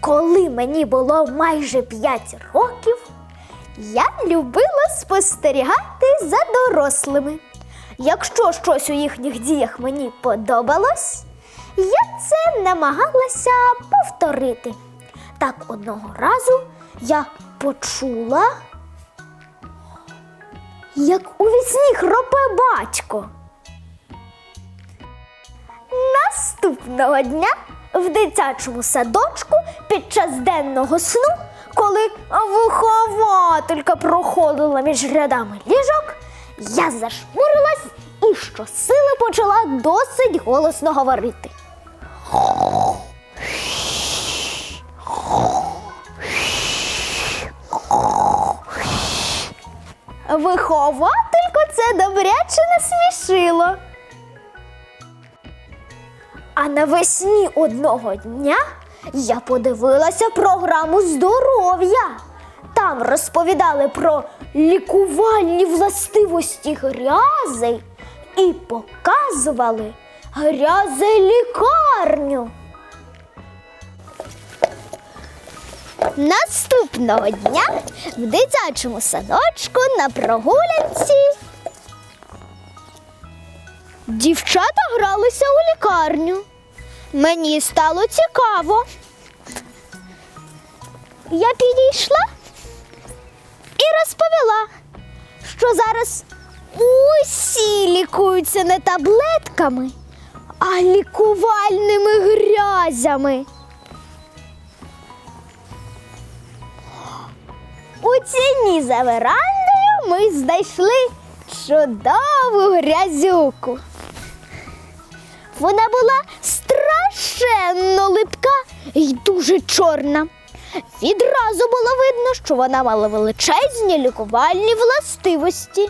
Коли мені було майже 5 років, я любила спостерігати за дорослими. Якщо щось у їхніх діях мені подобалось, я це намагалася повторити. Так одного разу я почула, як у вісні хропе батько. Наступного дня в дитячому садочку під час денного сну, коли вихователька проходила між рядами ліжок, я зашмурилась і щосили почала досить голосно говорити. Виховательку це добряче насмішило. А навесні одного дня я подивилася програму здоров'я. Там розповідали про лікувальні властивості грязи і показували грязелікарню. Наступного дня в дитячому садочку на прогулянці Дівчата гралися у лікарню. Мені стало цікаво. Я підійшла і розповіла, що зараз усі лікуються не таблетками, а лікувальними грязями. У ціні за верандою ми знайшли чудову грязюку. Вона була страшенно липка і дуже чорна. Відразу було видно, що вона мала величезні лікувальні властивості.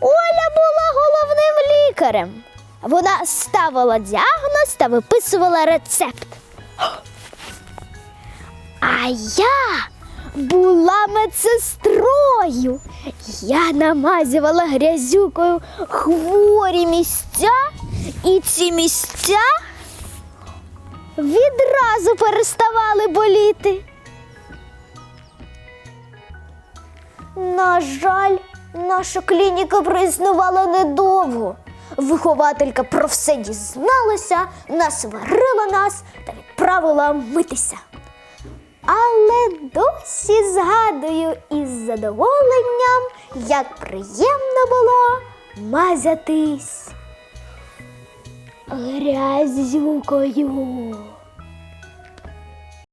Оля була головним лікарем. Вона ставила діагноз та виписувала рецепт. А я була медсестрою. Я намазювала грязюкою хворі місця, і ці місця відразу переставали боліти. На жаль, наша клініка проіснувала недовго. Вихователька про все дізналася, насварила нас та відправила митися. Але досі згадую із задоволенням, як приємно було мазятись грязюкою.